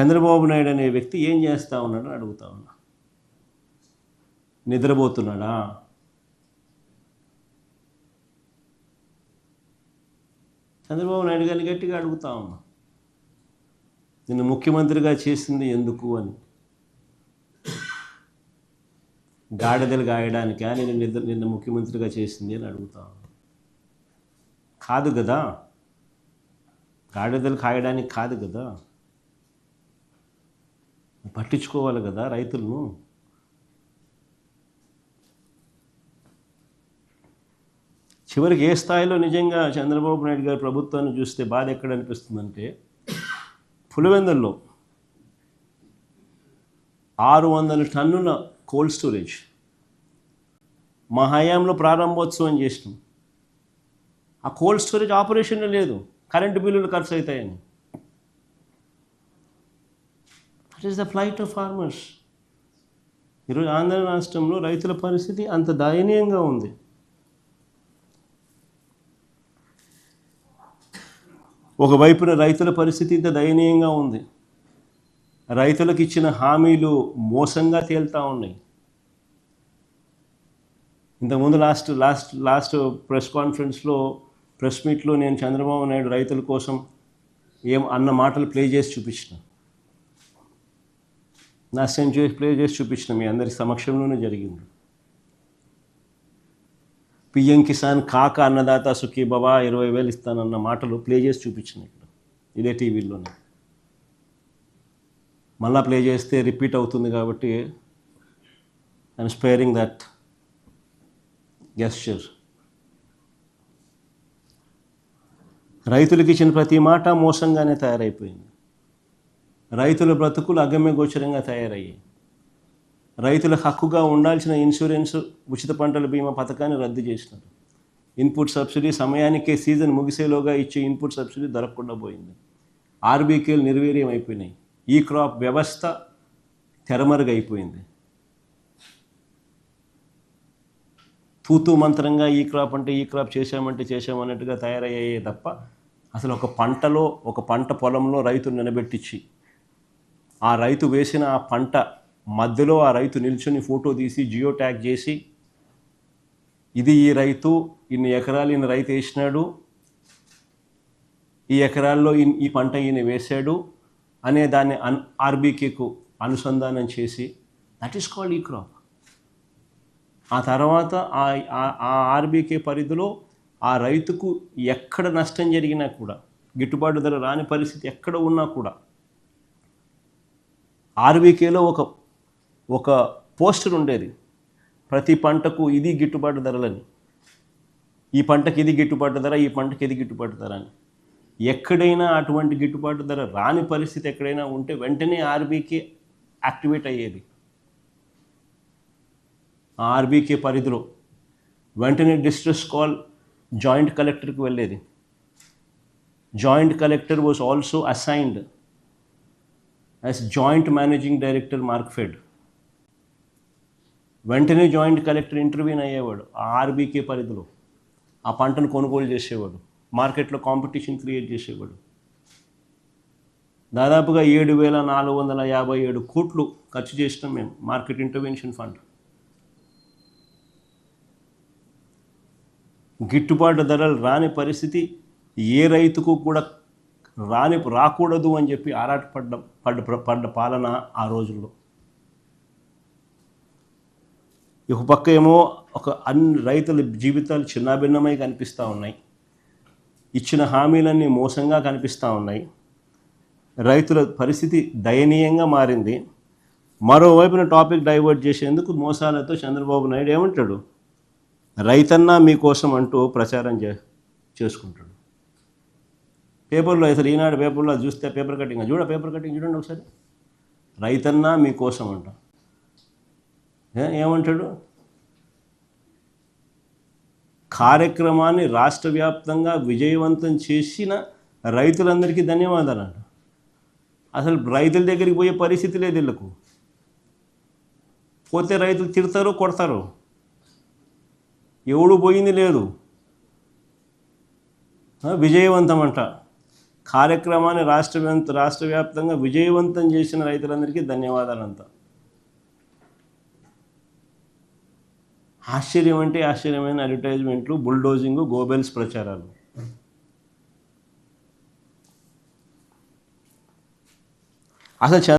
చంద్రబాబు నాయుడు అనే వ్యక్తి ఏం చేస్తూ ఉన్నాడని అడుగుతా ఉన్నా. నిద్రపోతున్నాడా? చంద్రబాబు నాయుడు గారిని గట్టిగా అడుగుతా ఉన్నా. నిన్ను ముఖ్యమంత్రిగా చేసింది ఎందుకు అని. గాడిదలు గాయడానికా? నేను నిద్ర నిన్న ముఖ్యమంత్రిగా చేసింది అని అడుగుతా కాదు కదా. గాడిదలు కాయడానికి కాదు కదా. పట్టించుకోవాలి కదా రైతులను చివరికి ఏ స్థాయిలో నిజంగా చంద్రబాబు నాయుడు గారి ప్రభుత్వాన్ని చూస్తే బాధ ఎక్కడ అనిపిస్తుందంటే పులివెందుల్లో ఆరు వందల టన్నుల కోల్డ్ స్టోరేజ్ మా హయాంలో ప్రారంభోత్సవం చేసినాం. ఆ కోల్డ్ స్టోరేజ్ ఆపరేషన్ లేదు. కరెంటు బిల్లులు ఖర్చు అవుతాయని. That is the flight of farmers ఈరోజు ఆంధ్ర రాష్ట్రంలో రైతుల పరిస్థితి అంత దయనీయంగా ఉంది. ఒకవైపున రైతుల పరిస్థితి ఇంత దయనీయంగా ఉంది. రైతులకు ఇచ్చిన హామీలు మోసంగా తేలుతూ ఉన్నాయి. ఇంతకుముందు లాస్ట్ లాస్ట్ లాస్ట్ ప్రెస్ కాన్ఫరెన్స్లో ప్రెస్ మీట్లో నేను చంద్రబాబు నాయుడు రైతుల కోసం ఏం అన్న మాటలు ప్లే చేసి చూపించిన. నా చేసి ప్లే చేసి చూపించిన మీ అందరి సమక్షంలోనే జరిగింది. పిఎం కిసాన్ కాక అన్నదాత సుఖీ బాబా ఇరవై వేలు ఇస్తానన్న మాటలు ప్లే చేసి చూపించిన ఇక్కడ. ఇదే టీవీలోనే. మళ్ళా ప్లే చేస్తే రిపీట్ అవుతుంది కాబట్టి ఐఎమ్ స్పేరింగ్ దట్ గెస్చర్ రైతులకు ఇచ్చిన ప్రతి మాట మోసంగానే తయారైపోయింది. రైతుల బ్రతుకులు అగమ్య గోచరంగా తయారయ్యాయి. రైతులకు హక్కుగా ఉండాల్సిన ఇన్సూరెన్స్ ఉచిత పంటల బీమా పథకాన్ని రద్దు చేసినారు. ఇన్పుట్ సబ్సిడీ సమయానికే సీజన్ ముగిసేలోగా ఇచ్చే ఇన్పుట్ సబ్సిడీ దొరకకుండా పోయింది. ఆర్బీకేలు నిర్వీర్యం అయిపోయినాయి. ఈ క్రాప్ వ్యవస్థ తెరమరుగైపోయింది. తూతూ మంత్రంగా ఈ క్రాప్ అంటే ఈ క్రాప్ చేశామంటే చేశామన్నట్టుగా తయారయ్యాయే తప్ప అసలు ఒక పంటలో ఒక పంట పొలంలో రైతులు నిలబెట్టించి ఆ రైతు వేసిన ఆ పంట మధ్యలో ఆ రైతు నిల్చొని ఫోటో తీసి జియో ట్యాగ్ చేసి ఇది ఈ రైతు ఇన్ని ఎకరాలు ఈయన రైతు వేసినాడు ఈ ఎకరాల్లో ఈ పంట ఈయన వేశాడు అనే దాన్ని అన్ ఆర్బీకేకు అనుసంధానం చేసి that is called e crop ఆ తర్వాత ఆ ఆ- ఆ ఆర్బీకే పరిధిలో ఆ రైతుకు ఎక్కడ నష్టం జరిగినా కూడా గిట్టుబాటు ధర రాని పరిస్థితి ఎక్కడ ఉన్నా కూడా ఆర్బీకేలో ఒక ఒక పోస్టర్ ఉండేది. ప్రతి పంటకు ఇది గిట్టుబాటు ధరలని. ఈ పంటకి ఇది గిట్టుబాటు ధర ఈ పంటకి ఇది గిట్టుబాటు ధర అని. ఎక్కడైనా అటువంటి గిట్టుబాటు ధర రాని పరిస్థితి ఎక్కడైనా ఉంటే వెంటనే ఆర్బీకే యాక్టివేట్ అయ్యేది. ఆర్బీకే పరిధిలో వెంటనే డిస్ట్రెస్ కాల్ జాయింట్ కలెక్టర్కి వెళ్ళేది. Joint collector was also assigned as joint managing director Markfed వెంటనే జాయింట్ కలెక్టర్ ఇంటర్వ్యూన్ అయ్యేవాడు ఆ ఆర్బీకే పరిధిలో ఆ పంటను కొనుగోలు చేసేవాడు మార్కెట్లో కాంపిటీషన్ క్రియేట్ చేసేవాడు. దాదాపుగా ఏడు వేల నాలుగు వందల యాభై ఏడు కోట్లు ఖర్చు చేసినాం మేము మార్కెట్ ఇంటర్వెన్షన్ ఫండ్ గిట్టుబాటు ధరలు రాని పరిస్థితి ఏ రైతుకు కూడా రాని రాకూడదు అని చెప్పి ఆరాటపడ్డ పడ్డ పడ్డ పాలన ఆ రోజుల్లో. ఒక పక్క ఏమో ఒక అన్ని రైతుల జీవితాలు చిన్నాభిన్నమై కనిపిస్తూ ఉన్నాయి. ఇచ్చిన హామీలన్నీ మోసంగా కనిపిస్తూ ఉన్నాయి. రైతుల పరిస్థితి దయనీయంగా మారింది. మరోవైపున టాపిక్ డైవర్ట్ చేసేందుకు మోసాలతో చంద్రబాబు నాయుడు ఏమంటాడు? రైతన్నా మీకోసం అంటూ ప్రచారం చే చేసుకుంటాడు. పేపర్లో అసలు ఈనాడు పేపర్లో చూస్తే పేపర్ కటింగ్ చూడ పేపర్ కటింగ్ చూడండి ఒకసారి. రైతన్నా మీకోసం అంట. ఏమంటాడు? కార్యక్రమాన్ని రాష్ట్ర వ్యాప్తంగా విజయవంతం చేసిన రైతులందరికీ ధన్యవాదాలు అంట అసలు రైతుల దగ్గరికి పోయే పరిస్థితి లేదు వీళ్ళకు. పోతే రైతులు తిడతారు కొడతారు? ఎవడు పోయింది లేదు. విజయవంతం అంట. కార్యక్రమాన్ని రాష్ట్ర రాష్ట్ర వ్యాప్తంగా విజయవంతం చేసిన రైతులందరికీ ధన్యవాదాలంతా. ఆశ్చర్యం అంటే ఆశ్చర్యమైన అడ్వర్టైజ్మెంట్లు బుల్డోజింగ్ గోబెల్స్ ప్రచారాలు. అసలు